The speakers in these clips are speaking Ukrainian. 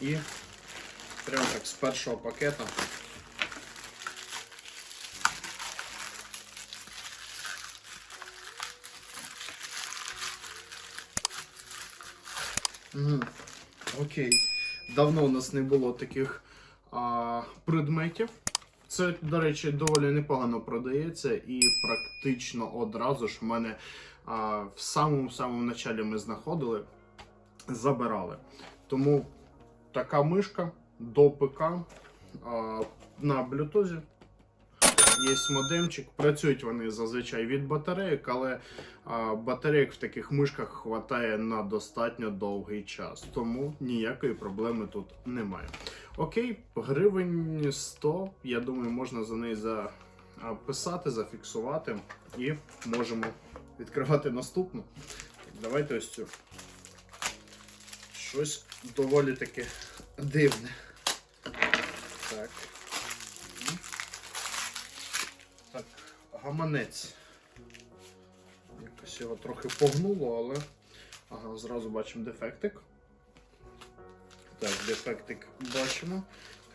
І прямо так з першого пакета. Мгм. Окей. Давно у нас не було таких а, предметів. Це, до речі, доволі непогано продається і практично одразу ж в мене а, в самому самому началі ми знаходили, забирали. Тому така мишка до ПК а, на блютузі. Є модемчик. Працюють вони зазвичай від батарейок, але а, батарейок в таких мишках хватає на достатньо довгий час. Тому ніякої проблеми тут немає. Окей, гривень 100. Я думаю, можна за неї записати, зафіксувати і можемо відкривати наступну. Давайте ось цю. Щось доволі таке дивне. Так. Так, гаманець. Якось його трохи погнуло, але. Ага, зразу бачимо дефектик. Так, дефектик бачимо.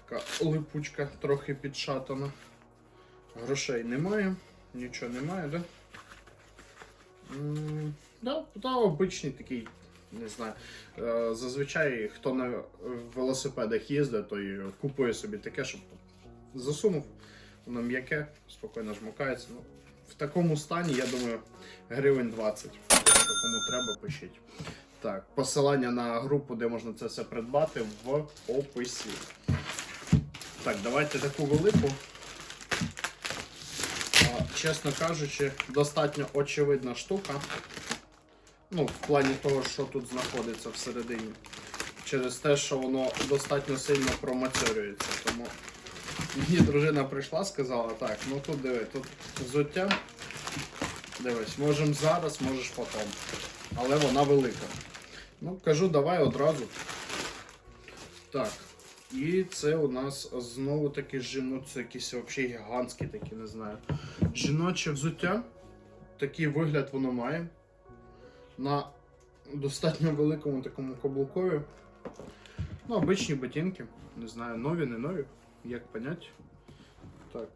Така липучка трохи підшатана. Грошей немає, нічого немає, да? М, Да, да, обичний такий, не знаю. Е, Зазвичай хто на велосипедах їздить, той купує собі таке, щоб засунув. Воно м'яке, спокійно жмакається. Ну, в такому стані, я думаю, гривень 20. Кому треба, пишіть. Так, посилання на групу, де можна це все придбати, в описі. Так, давайте таку велику. Чесно кажучи, достатньо очевидна штука. Ну, в плані того, що тут знаходиться всередині. Через те, що воно достатньо сильно промацьорюється. Тому мені дружина прийшла, сказала, так, ну тут диви, тут взуття. Дивись, можемо зараз, можеш потім. Але вона велика. Ну, кажу, давай одразу. Так. І це у нас знову таки жіноче, це якісь взагалі гігантські такі, не знаю. Жіноче взуття. Такий вигляд воно має. На достатньо великому такому каблукові. Ну, обичні ботинки. Не знаю, нові, не нові. Як понять. Так,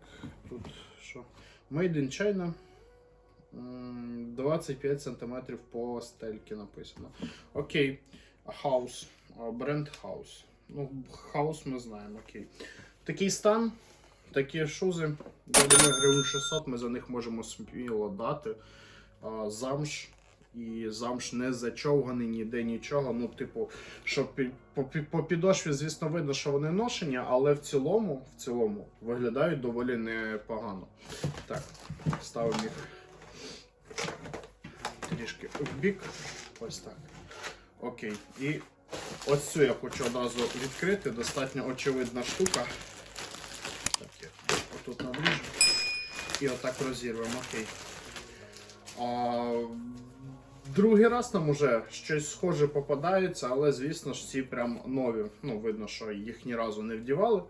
тут що? Made in China. 25 сантиметрів по стельки написано. Окей. Хаус. Бренд Хаус. Ну, хаус ми знаємо, окей. Такий стан, такі шузи. Я думаю, гривень 600 ми за них можемо сміло дати. Замш. І замш не зачовганий ніде нічого. Ну, типу, що по, підошві, звісно, видно, що вони ношені, але в цілому, в цілому виглядають доволі непогано. Так, ставимо їх трішки в бік. Ось так. Окей. І ось цю я хочу одразу відкрити. Достатньо очевидна штука. Так, я отут надріжу. І отак розірвемо. Окей. Другий раз нам уже щось схоже попадається, але звісно ж ці прям нові. Ну, видно, що їх ні разу не вдівали.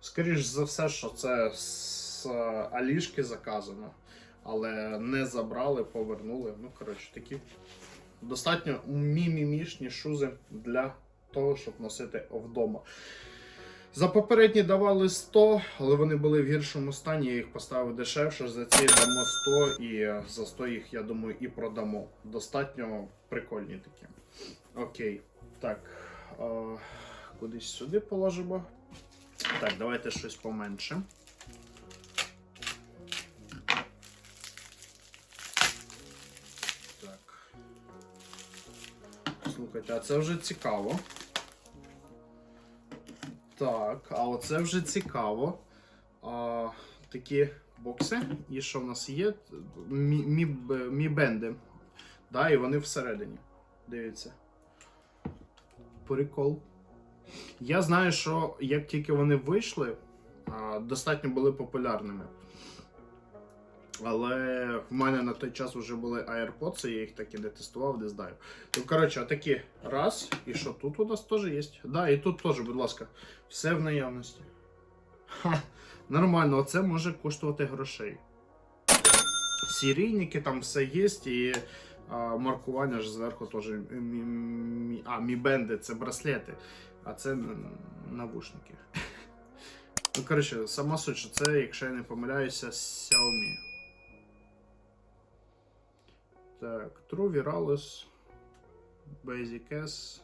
Скоріш за все, що це з е, Алішки заказано але не забрали, повернули. Ну, коротше, такі достатньо мімімішні шузи для того, щоб носити вдома. За попередні давали 100, але вони були в гіршому стані. Я їх поставив дешевше. За ці дамо 100 і за 100 їх, я думаю, і продамо. Достатньо прикольні такі. Окей. Так. Е, кудись сюди положимо. Так, давайте щось поменше. Так. Слухайте, а це вже цікаво. Так, а оце вже цікаво. А, такі бокси. І що в нас є? Мі, мі, бенди. Да, і вони всередині. Дивіться. Прикол. Я знаю, що як тільки вони вийшли, достатньо були популярними. Але в мене на той час вже були AirPods, я їх так і не тестував, не знаю. Ну, коротше, отакі раз. І що тут у нас теж є? Да, і тут теж, будь ласка, все в наявності. Ха, нормально, оце може коштувати грошей. Серійники там все є, і а, маркування ж зверху теж. А, мі бенди, це браслети. А це навушники. Ну, коротше, сама суть, що це, якщо я не помиляюся, Xiaomi. Так, True Viralis, Basic S,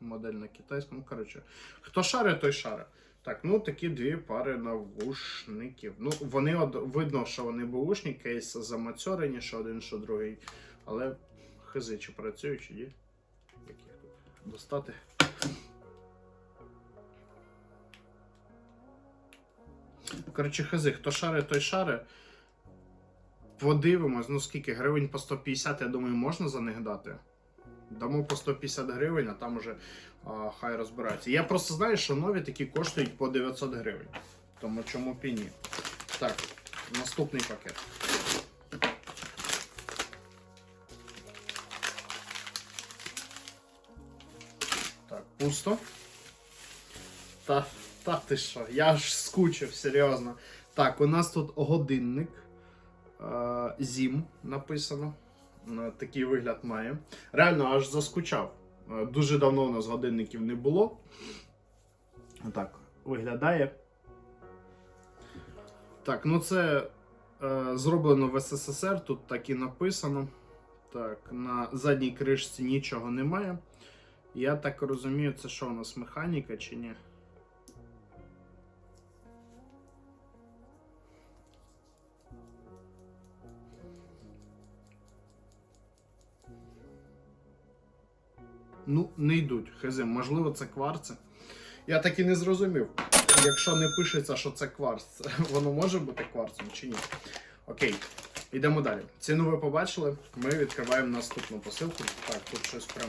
модель на китайському. Коротше, хто шарить, той шарить. Так, ну такі дві пари навушників. Ну, вони од... видно, що вони бушні, кейс замацьорені, що один, що другий. Але хизи, чи працюють, чи ні. Як їх тут достати. Коротше, хизи, хто шарить, той шарить. Подивимось, ну скільки гривень по 150, я думаю, можна за них дати. Дамо по 150 гривень, а там уже а, хай розбираються. Я просто знаю, що нові такі коштують по 900 гривень. Тому чому б і ні. Так, наступний пакет. Так, пусто. Та, та ти що, я аж скучив, серйозно. Так, у нас тут годинник. Зім написано. Е, Такий вигляд має. Реально аж заскучав. Е, Дуже давно у нас годинників не було. Так, виглядає. Так, ну це е, зроблено в СССР, тут так і написано. Так, на задній кришці нічого немає. Я так розумію, це що у нас механіка чи ні? Ну, не йдуть. Хз, можливо, це кварци. Я так і не зрозумів. Якщо не пишеться, що це кварц, воно може бути кварцем чи ні? Окей, йдемо далі. Ціну ви побачили. Ми відкриваємо наступну посилку. Так, тут щось прям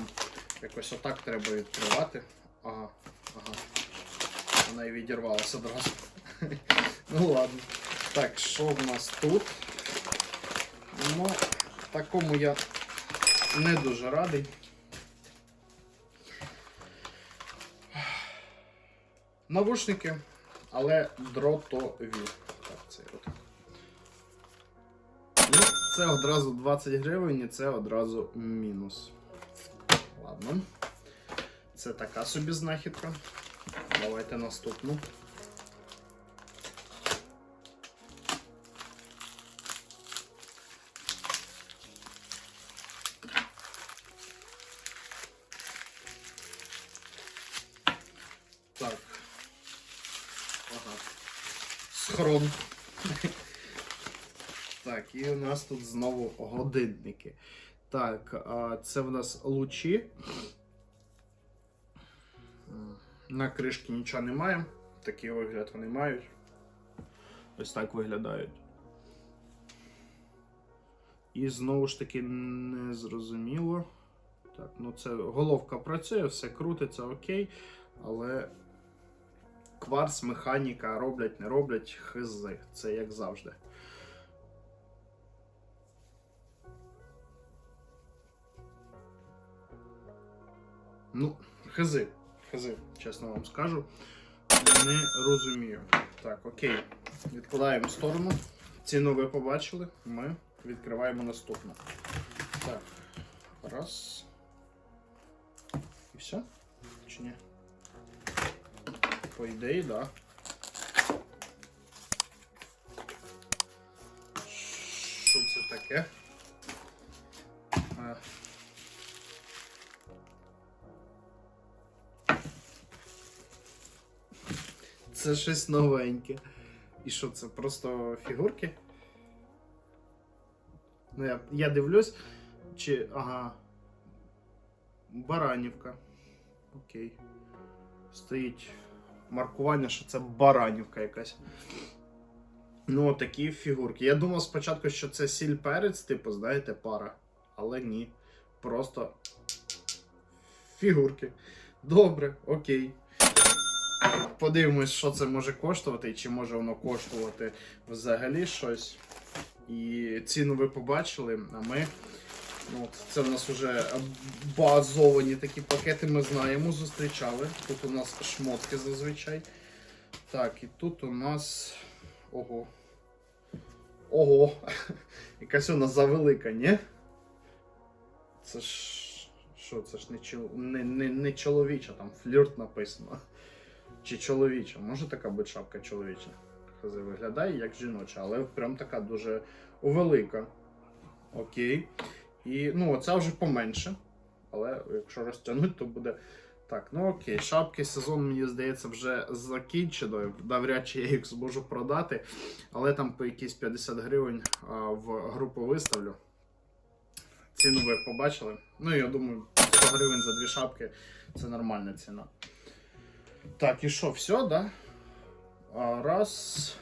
якось отак треба відкривати. Ага, ага. Вона і відірвалася одразу. Ну ладно. Так, що в нас тут? Ну, такому я не дуже радий. Навушники, але дротові. Так, це от. Ну, це одразу 20 гривень і це одразу мінус. Ладно. Це така собі знахідка. Давайте наступну. Ага. Схрон. Так, і у нас тут знову годинники. Так, це в нас лучі. На кришці нічого немає. Такий вигляд вони мають. Ось так виглядають. І знову ж таки не зрозуміло. Так, ну це головка працює, все крутиться окей, але кварц, механіка роблять, не роблять, хизи. Це як завжди. Ну, хизи. Хизи, чесно вам скажу. Не розумію. Так, окей. Відкладаємо в сторону. Ціну ви побачили. Ми відкриваємо наступну. Так. Раз. І все? Чи ні? По ідеї, так. Да. Що це таке? А. Це щось новеньке. І що це? Просто фігурки? Ну, я, я дивлюсь, чи. Ага. Баранівка. Окей. Стоїть маркування, що це баранівка якась. Ну, такі фігурки. Я думав спочатку, що це сіль перець, типу, знаєте, пара. Але ні. Просто фігурки. Добре, окей. Подивимось, що це може коштувати, і чи може воно коштувати взагалі щось. І ціну ви побачили, а ми. Ну, от, це в нас вже базовані такі пакети, ми знаємо, зустрічали. Тут у нас шмотки зазвичай. Так, і тут у нас. Ого. Ого! Якась вона завелика, ні? Це ж. що це ж не, чол... не, не, не чоловіча, там флірт написано. Чи чоловіча. Може така бути шапка чоловіча. Виглядає як жіноча, але прям така дуже велика. Окей. І ну, оця вже поменше. Але якщо розтягнути, то буде. Так, ну окей, шапки сезон, мені здається, вже закінчено. Навряд чи я їх зможу продати. Але там по якісь 50 гривень а, в групу виставлю. Ціну ви побачили. Ну, я думаю, 100 гривень за дві шапки це нормальна ціна. Так, і що, все, да? Раз,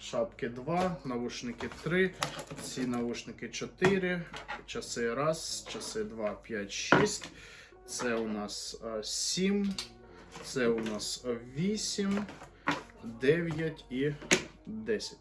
шапки 2, наушники 3, ці наушники 4, часи 1, часи 2, 5, 6. Це у нас 7, це у нас 8, 9 і 10.